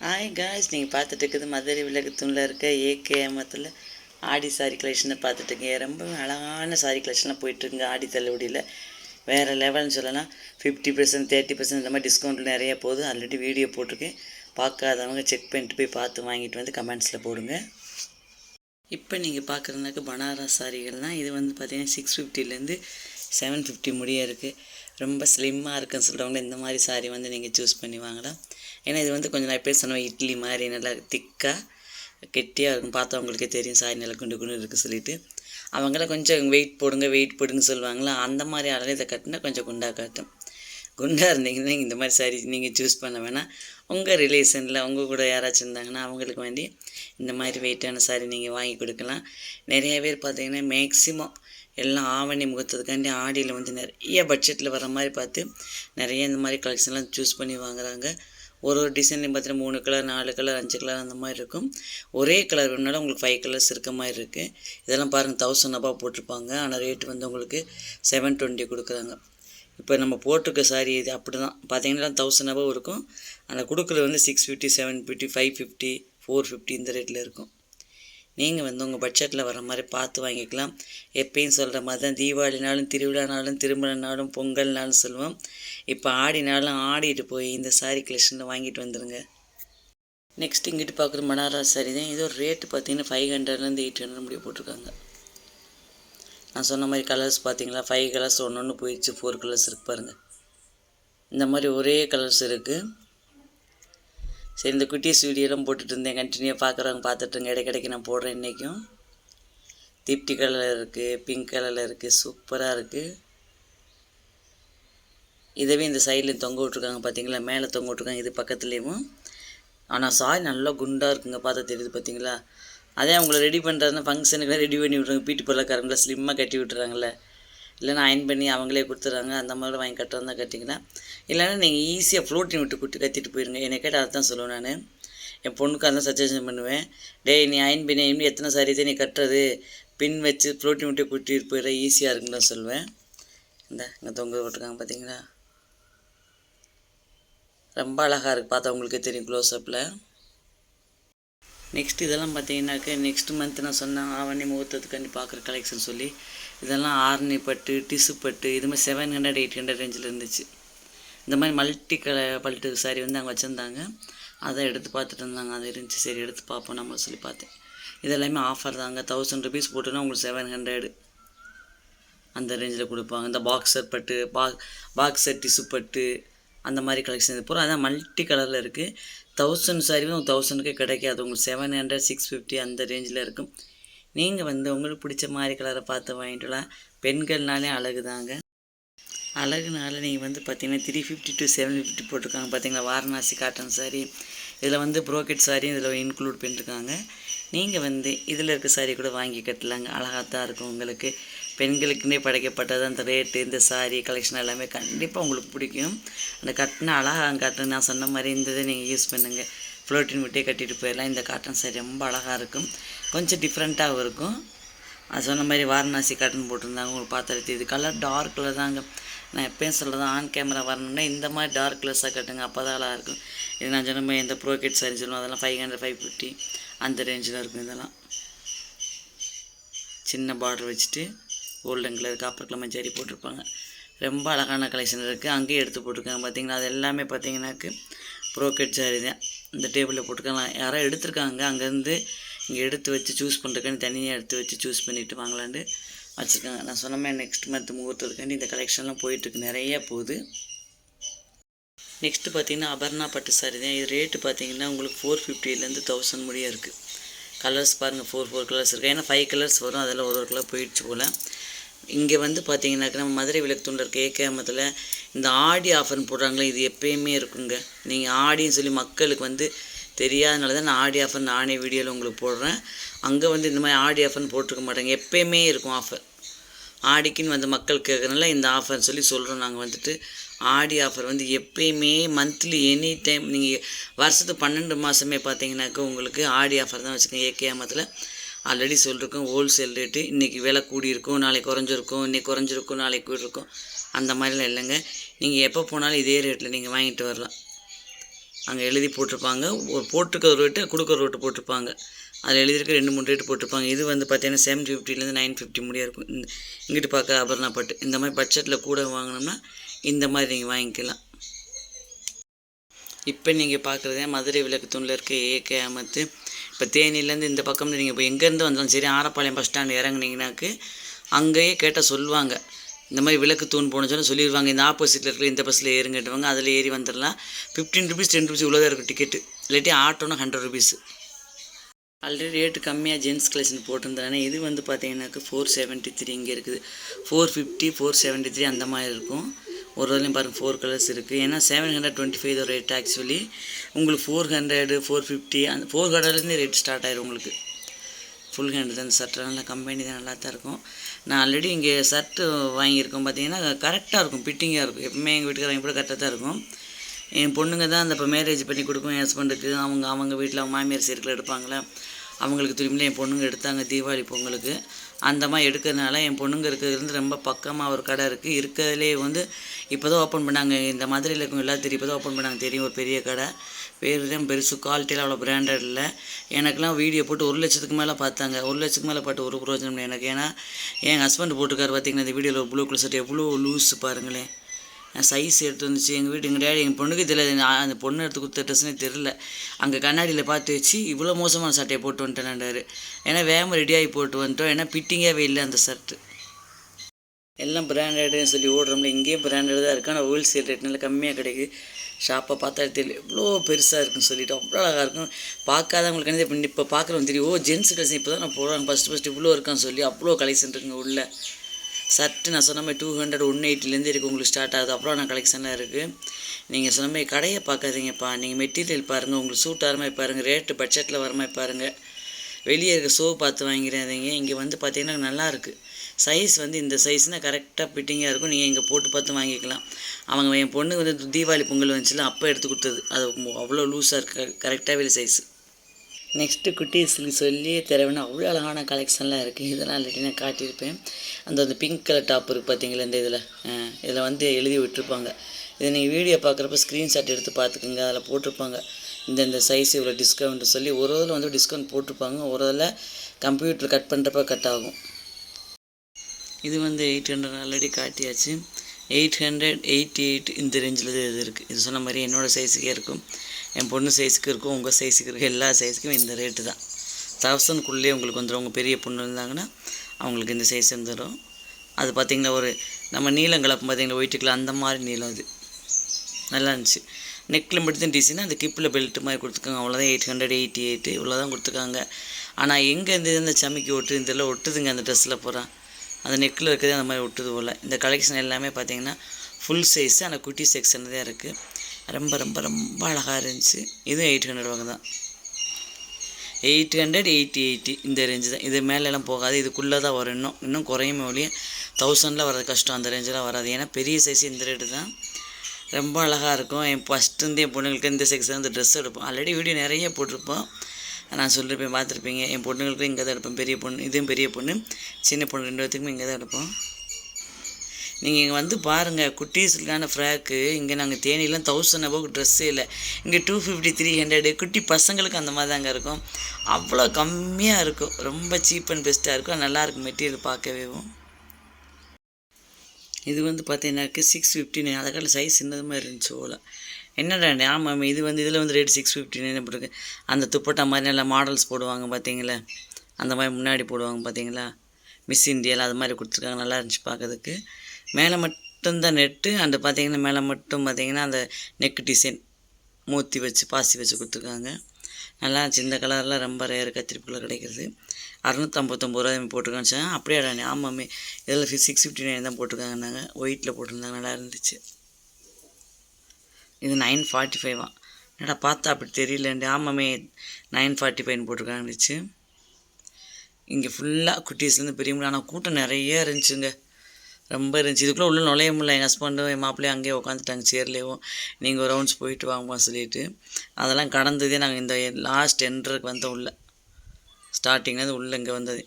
Hi guys நீங்கள் பார்த்துட்டு இருக்குது மதுரை விளக்கத்தூணில் இருக்க ஏகேஎம்எத்தில் ஆடி சாரி கலெக்ஷனை பார்த்துட்டுருக்கீங்க ரொம்ப அழகான சாரி கலெக்ஷன்லாம் போயிட்டுருக்குங்க ஆடி தள்ளுபடியில். வேறு லெவல்னு சொல்லலாம். ஃபிஃப்டி பர்சன்ட் தேர்ட்டி பர்சன்ட் இந்த மாதிரி டிஸ்கவுண்ட் நிறையா போகுது. ஆல்ரெடி வீடியோ போட்டிருக்கேன். பார்க்காதவங்க செக் பண்ணிட்டு போய் பார்த்து வாங்கிட்டு வந்து கமெண்ட்ஸில் போடுங்க. இப்போ நீங்கள் பார்க்குறதுனாக்க பனாரஸ் சாரிகள் தான் இது வந்து பார்த்திங்கன்னா சிக்ஸ் ஃபிஃப்டிலேருந்து செவன் ஃபிஃப்டி முடிய இருக்குது ரொம்ப ஸ்லிம்மாக இருக்குன்னு சொல்கிறவங்க இந்த மாதிரி சாரி வந்து நீங்கள் சூஸ் பண்ணி வாங்கலாம். ஏன்னா இது வந்து கொஞ்சம் நான் பேர் சொன்ன இட்லி மாதிரி நல்லா திக்காக கெட்டியாக இருக்கும். பார்த்தா உங்களுக்கே தெரியும் சாரி நல்லா குண்டு குண்டு இருக்குது சொல்லிட்டு. அவங்களாம் கொஞ்சம் வெயிட் போடுங்க வெயிட் போடுங்க சொல்லுவாங்களா? அந்த மாதிரி அளவு இதை கட்டினா கொஞ்சம் குண்டாக காட்டும். குண்டாக இருந்தீங்கன்னா இந்த மாதிரி சாரி நீங்கள் சூஸ் பண்ண வேணாம். உங்கள் ரிலேஷனில் உங்கள் கூட யாராச்சும் இருந்தாங்கன்னா அவங்களுக்கு வேண்டி இந்த மாதிரி வெயிட்டான சாரி நீங்கள் வாங்கி கொடுக்கலாம். நிறைய பேர் பார்த்தீங்கன்னா மேக்ஸிமம் எல்லாம் ஆவணி முகூர்த்தத்துக்காண்டி ஆடியில் வந்து நிறைய பட்ஜெட்டில் வர மாதிரி பார்த்து நிறைய இந்த மாதிரி கலெக்ஷன்லாம் சூஸ் பண்ணி வாங்குறாங்க. ஒரு ஒரு டிசைன்லையும் பார்த்தீங்கன்னா மூணு கலர் நாலு கலர் அஞ்சு கலர் அந்த மாதிரி இருக்கும். ஒரே கலர் வேணுனாலும் உங்களுக்கு ஃபைவ் கலர்ஸ் இருக்க மாதிரி இருக்குது இதெல்லாம் பாருங்கள் தௌசண்ட் அபா போட்டிருப்பாங்க. ஆனால் ரேட் வந்து உங்களுக்கு செவன் டுவெண்ட்டி கொடுக்குறாங்க. இப்போ நம்ம போட்டிருக்க சாரி இது அப்படி தான் பார்த்தீங்கன்னா தௌசண்ட் அபவ் இருக்கும். ஆனால் கொடுக்குறது வந்து six fifty seven fifty five fifty four fifty இந்த ரேட்டில் இருக்கும். நீங்கள் வந்து உங்கள் பட்ஜெட்டில் வர மாதிரி பார்த்து வாங்கிக்கலாம். எப்பயும் சொல்கிற மாதிரி தான் தீபாவளினாலும் திருவிழானாலும் திருமணனாலும் பொங்கல்னாலும் சொல்லுவோம். இப்போ ஆடினாலும் ஆடிட்டு போய் இந்த சாரீ கலெக்ஷனில் வாங்கிட்டு வந்துடுங்க நெக்ஸ்ட் இங்கிட்டு பார்க்குற பனாரஸ் சாரி தான். இதோ ரேட்டு பார்த்தீங்கன்னா ஃபைவ் ஹண்ட்ரட்லேருந்து எயிட் ஹண்ட்ரட் முடிவு போட்டிருக்காங்க. நான் சொன்ன மாதிரி கலர்ஸ் பார்த்தீங்களா? ஃபைவ் கலர்ஸ் ஒன்று ஒன்று போயிடுச்சு. ஃபோர் கலர்ஸ் இருக்கு பாருங்கள் இந்த மாதிரி ஒரே கலர்ஸ் இருக்குது சரி இந்த குட்டீஸ் வீடியோலாம் போட்டுட்டு இருந்தேன். கண்டினியூவாக பார்க்குறவங்க பார்த்துட்டுருங்க இடைக்கிடைக்கு நான் போடுறேன் இன்றைக்கும் திப்டி கலரில் இருக்குது பிங்க் கலரில் இருக்குது சூப்பராக இருக்குது இதவே இந்த சைட்லேயும் தொங்க விட்ருக்காங்க பார்த்தீங்களா மேலே தொங்க விட்ருக்காங்க இது பக்கத்துலேயும். ஆனால் சாய் நல்லா குண்டாக இருக்குங்க. பார்த்தா தெரியுது பார்த்தீங்களா அதே அவங்கள ரெடி பண்ணுறதுனா ஃபங்க்ஷனுக்குலாம் ரெடி பண்ணி விட்றாங்க பீட்டு பொருளாக்காரங்கள ஸ்லிம்மாக கட்டி விட்டுறாங்களே இல்லைன்னா அயன் பண்ணி அவங்களே கொடுத்துட்றாங்க அந்த மாதிரி வாங்கி கட்டுறதா கட்டிங்கன்னா இல்லைன்னா நீங்கள் ஈஸியாக ஃப்ளோட்டிங் விட்டு கூட்டி கத்திட்டு போயிருங்க. என்னை கேட்டால் அதை தான் சொல்லுவேன் நான். என் பொண்ணுக்கு அதான் சஜஷன் பண்ணுவேன். டேய் நீ அயன் பண்ணி அயன் எத்தனை சாரி நீ கட்டுறது? பின் வச்சு ஃப்ளோட்டிங் விட்டு கூட்டிட்டு போயிட ஈஸியாக இருக்குன்னு சொல்லுவேன். இந்த இங்கே தொங்க விட்டுருக்காங்க பார்த்தீங்களா ரொம்ப அழகாக இருக்குது பார்த்தா உங்களுக்கு தெரியும் க்ளோஸ்அப்பில் நெக்ஸ்ட் இதெல்லாம் பார்த்தீங்கன்னாக்க நெக்ஸ்ட் மந்த் நான் சொன்னேன் ஆவணி முகூர்த்தத்துக்காண்டி பார்க்குற கலெக்ஷன் சொல்லி இதெல்லாம் ஆர்னி பட்டு டிசு பட்டு இது மாதிரி செவன் ஹண்ட்ரட் எயிட் ஹண்ட்ரட் ரேஞ்சில் இருந்துச்சு. இந்த மாதிரி மல்டி கல பல்ட்டு சாரி வந்து அங்கே வச்சுருந்தாங்க. அதை எடுத்து பார்த்துட்டு இருந்தாங்க. அது இருந்துச்சு. சரி எடுத்து பார்ப்போம். நம்ம சொல்லி பார்த்தேன். இதெல்லாமே ஆஃபர் தாங்க தௌசண்ட் ருபீஸ் போட்டுன்னா உங்களுக்கு செவன் ஹண்ட்ரடு அந்த ரேஞ்சில் கொடுப்பாங்க. இந்த பாக்ஸர் பட்டு பா பாக்ஸர் டிசு பட்டு அந்த மாதிரி கலெக்ஷன் இது பூரா அதான் மல்டி கலரில் இருக்குது தௌசண்ட் சாரி வந்து தௌசண்ட்க்கே கிடைக்காது. உங்களுக்கு செவன் ஹண்ட்ரட் சிக்ஸ் ஃபிஃப்டி அந்த ரேஞ்சில் இருக்கும். நீங்கள் வந்து உங்களுக்கு பிடிச்ச மாதிரி கலரை பார்த்து வாங்கிட்டுலாம் பெண்கள்னாலே அழகு தாங்க அழகுனால நீங்கள் வந்து பார்த்தீங்கன்னா three fifty to seven fifty போட்டிருக்காங்க பார்த்தீங்களா வாரணாசி காட்டன் சாரீ இதில் வந்து ப்ரோக்கெட் சாரி இதில் இன்க்ளூட் பண்ணியிருக்காங்க நீங்கள் வந்து இதில் இருக்க சாரி கூட வாங்கி கட்டலாங்க. அழகாக தான் இருக்கும் உங்களுக்கு. பெண்களுக்குன்னே படைக்கப்பட்டது அந்த ரேட்டு இந்த சாரி கலெக்ஷன் எல்லாமே கண்டிப்பாக உங்களுக்கு பிடிக்கும். அந்த கட்டின அழகாக கட்டுன்னு நான் சொன்ன மாதிரி இந்த இதை நீங்கள் யூஸ் பண்ணுங்கள் ஃப்ளோட்டின் விட்டே கட்டிட்டு போயிடலாம். இந்த காட்டன் சாரி ரொம்ப அழகாக இருக்கும். கொஞ்சம் டிஃப்ரெண்ட்டாகவும் இருக்கும். அது சொன்ன மாதிரி வாரணாசி காட்டன் போட்டிருந்தாங்க. உங்களுக்கு பார்த்துருக்கு இது கலர் டார்க் கலர் தாங்க. நான் எப்பயும் சொல்கிறது ஆன் கேமரா வரணும்னா இந்த மாதிரி டார்க் கலர்ஸாக கட்டுங்க. அப்போ தான் அழகாக இருக்கும். இது நான் சொன்ன மாதிரி இந்த ப்ரோக்கெட் சாரி சொல்லுவோம். அதெல்லாம் ஃபைவ் ஹண்ட்ரட் ஃபைவ் ஃபிஃப்டி அந்த ரேஞ்சில் இருக்கும் இதெல்லாம். சின்ன பார்டர் வச்சுட்டு கோல்டன் கலர் காப்பர் கிழமை ஜரி போட்டிருப்பாங்க. ரொம்ப அழகான கலெக்ஷன் இருக்குது அங்கேயே எடுத்து போட்டிருக்காங்க. பார்த்தீங்கன்னா அது எல்லாமே பார்த்தீங்கன்னாக்கு ப்ரோக்கெட் சாரி தான். இந்த டேபிளில் போட்டுக்கலாம் யாரோ எடுத்திருக்காங்க. அங்கேருந்து இங்கே எடுத்து வச்சு சூஸ் பண்ணுறதுக்காண்டி தனியாக எடுத்து வச்சு சூஸ் பண்ணிவிட்டு வாங்கலான்ட்டு வச்சுருக்காங்க. நான் சொன்ன மாதிரி நெக்ஸ்ட் மந்த் முகூர்த்தத்துக்காண்டி இந்த கலெக்ஷன்லாம் போயிட்டுருக்கு. நிறைய போகுது. நெக்ஸ்ட்டு பார்த்தீங்கன்னா அபர்ணா பட்டு சாரி தான். இது ரேட்டு பார்த்தீங்கன்னா உங்களுக்கு ஃபோர் ஃபிஃப்டிலேருந்து தௌசண்ட் முடிய இருக்குது கலர்ஸ் பாருங்கள் ஃபோர் ஃபோர் கலர்ஸ் இருக்குது ஏன்னா ஃபைவ் கலர்ஸ் வரும். அதில் ஒரு ஒரு கலர் போயிடுச்சு போல். இங்கே வந்து பார்த்தீங்கன்னாக்கா நம்ம மதுரை விளக்கு இருக்க ஏகேமத்தில் இந்த ஆடி ஆஃபர்னு போடுறாங்களே இது எப்பயுமே இருக்குங்க. நீங்கள் ஆடின்னு சொல்லி மக்களுக்கு வந்து தெரியாதனால தான் நான் ஆடி ஆஃபர் நானே வீடியோவில் உங்களுக்கு போடுறேன். அங்கே வந்து இந்த மாதிரி ஆடி ஆஃபர்னு போட்டிருக்க மாட்டாங்க. எப்பயுமே இருக்கும் ஆஃபர். ஆடிக்குன்னு வந்து மக்கள் கேட்குறனால இந்த ஆஃபர்னு சொல்லி சொல்கிறோம் நாங்கள் வந்துட்டு ஆடி ஆஃபர் வந்து எப்பயுமே மந்த்லி எனி டைம் நீங்கள் வருஷத்துக்கு பன்னெண்டு மாதமே பார்த்தீங்கன்னாக்கா உங்களுக்கு ஆடி ஆஃபர் தான் வச்சுக்கோங்க. ஏகேமத்தில் ஆல்ரெடி சொல்லியிருக்கோம் ஹோல்சேல் ரேட்டு இன்றைக்கி விலை கூடியிருக்கும் நாளைக்கு குறைஞ்சிருக்கும் இன்றைக்கி குறைஞ்சிருக்கும் நாளைக்கு கூடியிருக்கும். அந்த மாதிரிலாம் இல்லைங்க. நீங்கள் எப்போ போனாலும் இதே ரேட்டில் நீங்கள் வாங்கிட்டு வரலாம். அங்கே எழுதி போட்டிருப்பாங்க. ஒரு போட்டிருக்க ரேட்டு கொடுக்குற ரேட்டு போட்டிருப்பாங்க. அதில் எழுதியிருக்க ரெண்டு மூணு ரேட்டு போட்டிருப்பாங்க. இது வந்து பார்த்தீங்கன்னா செவன் ஃபிஃப்டிலேருந்து நைன் ஃபிஃப்டி முடியா இருக்கும். இந்த இங்கிட்டு பார்க்க அபர்ணா பட்டு. இந்த மாதிரி பட்ஜெட்டில் கூட வாங்கினோம்னா இந்த மாதிரி நீங்கள் வாங்கிக்கலாம். இப்போ நீங்கள் பார்க்குறதே மதுரை விளக்கு தூணில் இருக்க ஏகே அமத்து இப்போ தேனியிலேருந்து இந்த பக்கம் நீங்கள் இப்போ எங்கேருந்து வந்தாலும் சரி ஆரப்பாளையம் பஸ் ஸ்டாண்ட் இறங்குனீங்கனாக்கு அங்கேயே கேட்டால் சொல்லுவாங்க. இந்த மாதிரி விளக்கு தூண் போன சொல்லி சொல்லிடுவாங்க இந்த ஆப்போசிட்டில் இருக்கிற இந்த பஸ்ஸில் ஏறுங்கட்டுவாங்க அதில் ஏறி வந்துடலாம். ஃபிஃப்டீன் ருபீஸ் டென் ருபீஸ் உள்ளதாக இருக்கும் டிக்கெட்டு இல்லாட்டி ஆட்டோனா ஹண்ட்ரட் ருபீஸ் ஆல்ரெடி ரேட்டு கம்மியாக ஜென்ஸ் கலெக்ஷன் போட்டிருந்தானே இது வந்து பார்த்தீங்கன்னாக்க ஃபோர் செவன்ட்டி த்ரீ இங்கே இருக்குது. Four fifty four seventy three அந்த மாதிரி இருக்கும். ஒரு இதுலையும் பாருங்கள் ஃபோர் கலர்ஸ் இருக்குது ஏன்னா seven hundred twenty five rate actually உங்களுக்கு ஃபோர் ஹண்ட்ரடு ஃபோர் ஃபிஃப்டி அந்த ஃபோர் ஹண்ட்ரட்லேருந்து ரேட் ஸ்டார்ட் ஆயிரும் உங்களுக்கு. ஃபுல் ஹேண்ட் தான் சட்டை நல்லா கம்பெனி தான் நல்லா தான் இருக்கும். நான் ஆல்ரெடி இங்கே ஷர்ட்டு வாங்கியிருக்கோம் பார்த்தீங்கன்னா கரெக்டாக இருக்கும் ஃபிட்டிங்காக இருக்கும். எப்பவுமே எங்கள் வீட்டுக்காரங்க கூட கரெக்டாக தான் இருக்கும். என் பொண்ணுங்க தான் அந்த இப்போ மேரேஜ் பண்ணி கொடுக்கும் என் ஹஸ்பண்டுக்கு அவங்க அவங்க வீட்டில் அவங்க மாமியார் சீர்கில் எடுப்பாங்களே அவங்களுக்கு திரும்பியில் என் பொண்ணுங்க எடுத்தாங்க தீபாவளி பொங்கலுக்கு. அந்த மாதிரி எடுக்கிறதுனால என் பொண்ணுங்க இருக்கிறது ரொம்ப பக்கமாக ஒரு கடை இருக்குது இருக்கிறதுலே வந்து இப்போ தான் ஓப்பன் பண்ணாங்க. இந்த மதுரையில் இருக்கும் எல்லாம் தெரியும் இப்போ தான் ஓப்பன் பண்ணாங்க. தெரியும் ஒரு பெரிய கடை. பேர் தான் பெருசு குவாலிட்டியில் அவ்வளோ பிராண்டட் இல்லை. எனக்கெலாம் வீடியோ போட்டு ஒரு லட்சத்துக்கு மேலே பார்த்தாங்க. ஒரு லட்சத்துக்கு மேலே பார்த்து ஒரு பிரோஜனம் எனக்கு. ஏன்னா என் ஹஸ்பண்ட் போட்டிருக்காரு பார்த்தீங்கன்னா இந்த வீடியோவில் ப்ளூ கலர் ஷர்ட் எவ்வளோ லூஸ் பாருங்களேன். சைஸ் எடுத்து வந்துச்சு. எங்கள் வீட்டு எங்கள் டேடி எங்கள் பொண்ணுக்கு தெரியல. அந்த பொண்ணு எடுத்து கொடுத்த ட்ரெஸ்னே தெரில அங்கே கண்ணாடியில் பார்த்து வச்சு இவ்வளோ மோசமான சட்டையை போட்டு வந்துட்டேன்டாரு ஏன்னா வேகமாக ரெடியாகி போட்டு வந்துட்டோம். ஏன்னா பிட்டிங்காகவே இல்லை அந்த ஷர்ட்டு எல்லாம் பிராண்டடுன்னு சொல்லி ஓடுறோம்ல. இங்கேயும் பிராண்டட் தான் இருக்கு. ஆனால் ஹோல்சேல் ரேட் நல்லா கம்மியாக கிடைக்குது. ஷாப்பை பார்த்தா தெரியல. எவ்வளோ பெருசாக இருக்குன்னு சொல்லிட்டு அவ்வளோ அழகாக இருக்கும். பார்க்காதவங்களுக்கு என்ன இப்போ இப்போ பார்க்குறவங்க தெரியும் ஓ ஜென்ஸ் கலெக்ஷன் இப்போ தான் நான் போடுறாங்க. ஃபஸ்ட்டு ஃபஸ்ட்டு இவ்வளோ இருக்கான்னு சொல்லி அவ்வளோ கலெக்ஷன் இருக்குங்க உள்ளே. சர்ட்டு நான் சொன்ன மாதிரி டூ ஹண்ட்ரட் ஒன் எயிட்டிலேருந்து இருக்குது உங்களுக்கு ஸ்டார்ட் ஆகுது. அப்புறம் நான் கலெக்ஷன்லாம் இருக்குது நீங்கள் சொன்ன மாதிரி கடையை பார்க்காதீங்கப்பா. நீங்கள் மெட்டீரியல் பாருங்கள் உங்களுக்கு சூட் ஆகிற மாதிரி பாருங்கள் ரேட்டு பட்ஜெட்டில் வர மாதிரி பாருங்கள் வெளியே இருக்க ஷோ பார்த்து வாங்கிடாதீங்க. இங்கே வந்து பார்த்தீங்கன்னா நல்லாயிருக்கு சைஸ் வந்து இந்த சைஸ்னால் கரெக்டாக ஃபிட்டிங்காக இருக்கும். நீங்கள் இங்கே போட்டு பார்த்து வாங்கிக்கலாம். அவங்க என் பொண்ணுக்கு வந்து தீபாவளி பொங்கல் வந்துச்சுல அப்போ எடுத்து கொடுத்தது. அது அவ்வளோ லூஸாக கரெக்டாக கரெக்டாகவே சைஸ் நெக்ஸ்ட்டு குட்டீஸ்னு சொல்லி தரவேணும் அவ்வளோ அழகான கலெக்ஷன்லாம் இருக்குது இதெல்லாம் ஆல்ரெடி நான் காட்டியிருப்பேன். அந்த அந்த பிங்க் கலர் டாப் இருக்குது பார்த்தீங்களா இந்த இதில்? இதில் வந்து எழுதி விட்டுருப்பாங்க. இதை நீங்கள் வீடியோ பார்க்குறப்ப ஸ்க்ரீன்ஷாட் எடுத்து பார்த்துக்குங்க. அதில் போட்டிருப்பாங்க. இந்த இந்த சைஸ் இவ்வளோ டிஸ்கவுண்ட் சொல்லி ஒரு இதில் வந்து டிஸ்கவுண்ட் போட்டிருப்பாங்க. ஒரு இதில் கம்ப்யூட்டர் கட் பண்ணுறப்ப கட் ஆகும். இது வந்து எயிட் ஹண்ட்ரட் ஆல்ரெடி காட்டியாச்சு. எயிட் ஹண்ட்ரட் எயிட்டி எயிட் இந்த ரேஞ்சில் தான் இது இருக்குது இது சொன்ன மாதிரி என்னோடய சைஸுக்கே இருக்கும். என் பொண்ணு சைஸுக்கு இருக்கும் உங்கள் சைஸுக்கு இருக்கும் எல்லா சைஸுக்கும் இந்த ரேட்டு தான். தௌசண்ட்குள்ளேயே உங்களுக்கு வந்துடும் உங்கள் பெரிய பொண்ணு இருந்தாங்கன்னா அவங்களுக்கு இந்த சைஸ் வந்துடும் அது பார்த்திங்கன்னா ஒரு நம்ம நீளம் கலப்பம் பார்த்திங்கன்னா ஒயிட்டுக்கில் அந்த மாதிரி நீளம் அது. நல்லா இருந்துச்சு. நெக்கில் மட்டும் டிசைன் அந்த கிப்பில் பெல்ட் மாதிரி கொடுத்துருக்காங்க. அவ்வளோதான் எயிட் ஹண்ட்ரட் எயிட்டி எயிட்டு இவ்வளோ தான் கொடுத்துருக்காங்க. ஆனால் எங்கே இந்த இந்த சமைக்கு ஒட்டு இதெல்லாம் ஒட்டுதுங்க அந்த ட்ரெஸ்ஸில் போகிறான் அந்த நெக்கில் இருக்கிறது அந்த மாதிரி ஒட்டுது போல். இந்த கலெக்ஷன் எல்லாமே பார்த்தீங்கன்னா ஃபுல் சைஸ் ஆனால் குட்டி செக்ஷன் தான் இருக்குது ரொம்ப ரொம்ப ரொம்ப அழகாக இருந்துச்சு. இதுவும் எயிட் ஹண்ட்ரட் வாங்க தான். எயிட் ஹண்ட்ரட் எயிட்டி எயிட்டி இந்த ரேஞ்சு தான். இது மேலெலாம் போகாது. இதுக்குள்ளே தான் வரும். இன்னும் இன்னும் குறையுமே ஒழிய தௌசண்டில் வர்றது கஷ்டம். அந்த ரேஞ்செலாம் வராது. ஏன்னா பெரிய சைஸ் இந்த ரேட்டு தான். ரொம்ப அழகாக இருக்கும். என் ஃபஸ்ட்டுருந்து என் பொண்ணுங்களுக்கு இந்த செக்ஷன் இந்த ட்ரெஸ் எடுப்போம். ஆல்ரெடி வீடியோ நிறைய போட்டிருப்போம். நான் சொல்லியிருப்பேன் பார்த்துருப்பீங்க. என் பொண்ணுங்களுக்கும் இங்கே தான் எடுப்பேன் பெரிய பொண்ணு இதுவும் பெரிய பொண்ணு. சின்ன பொண்ணு ரெண்டு பேர்த்துக்குமே இங்கே தான் எடுப்போம். நீங்கள் இங்கே வந்து பாருங்கள் குட்டீஸுக்கான ஃப்ராக்கு இங்கே நாங்கள் தேனிலாம் தௌசண்ட் அபோவ் ட்ரெஸ்ஸே இல்லை. இங்கே டூ ஃபிஃப்டி த்ரீ ஹண்ட்ரடு குட்டி பசங்களுக்கு அந்த மாதிரி தாங்க இருக்கும். அவ்வளோ கம்மியாக இருக்கும். ரொம்ப சீப் அண்ட் பெஸ்ட்டாக இருக்கும். நல்லாயிருக்கும் மெட்டீரியல் பார்க்கவேவும் இது வந்து பார்த்தீங்கன்னாக்க சிக்ஸ் ஃபிஃப்டி நைன் அதை சைஸ் சின்னது மாதிரி இருந்துச்சு ஓலா என்னடா ஆமாம் இது வந்து இதில் வந்து ரேட் சிக்ஸ் ஃபிஃப்டி நைன் போட்டிருக்கு. அந்த துப்பட்டா மாதிரி நல்லா மாடல்ஸ் போடுவாங்க பார்த்தீங்களா? அந்த மாதிரி முன்னாடி போடுவாங்க பார்த்தீங்களா? மிஸ் இந்தியாவில் அது மாதிரி கொடுத்துருக்காங்க. நல்லா இருந்துச்சு பார்க்கறதுக்கு. மேலே மட்டும்தான் நெட்டு அந்த பார்த்திங்கன்னா மேலே மட்டும் பார்த்தீங்கன்னா அந்த நெக் டிசைன் மூத்தி வச்சு பாசி வச்சு கொடுத்துருக்காங்க. நல்லா இந்த கலரில் ரொம்ப ரேர் கத்திரிப்புல கிடைக்கிறது. அறுநூற்றம்பத்தொம்பது ரூபாய் போட்டிருக்கான்னு சொன்னேன் அப்படியே ஆமாம் ஆமாமே. இதில் சிக்ஸ் ஃபிஃப்டி நைன் தான் போட்டிருக்காங்கன்னாங்க. ஒயிட்டில் போட்டிருந்தாங்க. நல்லா இருந்துச்சு. இது நைன் ஃபார்ட்டி ஃபைவா என்னடா பார்த்தா அப்படி தெரியலண்டு ஆமாமே நைன் ஃபார்ட்டி ஃபைவ்னு போட்டிருக்காங்கச்சு இங்கே ஃபுல்லாக குட்டீஸ்லேருந்து பெரியவங்க ஆனால் கூட்டம் நிறைய இருந்துச்சுங்க. ரொம்ப இருந்துச்சு. இதுக்குள்ளே உள்ளே நுழைய முடியல. எங்கள் ஹஸ்பண்டும் என் மாப்பிள்ளையும் அங்கேயே உட்காந்துட்டாங்க சேர்லேயும் நீங்கள் ஒரு ரவுண்ட்ஸ் போயிட்டு வாங்கம்மா சொல்லிட்டு. அதெல்லாம் கடந்ததே நாங்கள் இந்த லாஸ்ட் என்ட்ருக்கு வந்தோம் உள்ள. ஸ்டார்டிங்லேருந்து உள்ளே இங்கே வந்தது.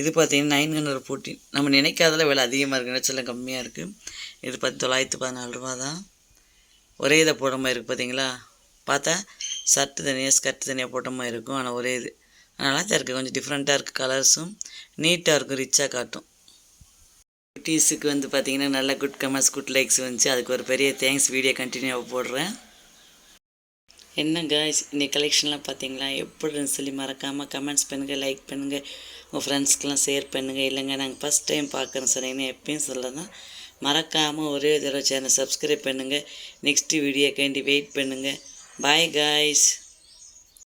இது பார்த்தீங்கன்னா நைன் ஹண்ட்ரட் ஃபோர்ட்டின் நம்ம நினைக்காதல விலை அதிகமாக இருக்குது நினச்செல்லாம் கம்மியாக இருக்குது இது பார்த்து தொள்ளாயிரத்து பதினாலு ரூபா தான். ஒரே இதை போடுற மாதிரி இருக்குது பார்த்தீங்களா பார்த்தா ஷர்ட்டு தனியாக ஸ்கர்ட் தனியாக போட்ட மாதிரி இருக்கும். ஆனால் ஒரே இது. நல்லா தான் இருக்குது கொஞ்சம் டிஃப்ரெண்ட்டாக இருக்குது கலர்ஸும் நீட்டாக இருக்கும். ரிச்சாக காட்டும். குட்டீஸுக்கு வந்து பார்த்திங்கன்னா நல்ல குட் கமெண்ட்ஸ் குட் லைக்ஸ் வந்துச்சு. அதுக்கு ஒரு பெரிய தேங்க்ஸ் வீடியோ கண்டினியூவாக போடுறேன். என்ன காய்ஸ் இன்னைக்கு கலெக்ஷன்லாம் பார்த்தீங்களா? எப்படின்னு சொல்லி மறக்காமல் கமெண்ட்ஸ் பண்ணுங்கள் லைக் பண்ணுங்கள் உங்கள் ஃப்ரெண்ட்ஸ்க்கெலாம் ஷேர் பண்ணுங்கள் இல்லைங்க நாங்கள் ஃபஸ்ட் டைம் பார்க்குறோம் சொன்னீங்கன்னா எப்பயும் சொல்லலாம் மறக்காமல் ஒரே தடவை சேனல் சப்ஸ்கிரைப் பண்ணுங்கள் நெக்ஸ்ட்டு வீடியோக்காண்டி வெயிட் பண்ணுங்கள் பாய் காய்ஸ்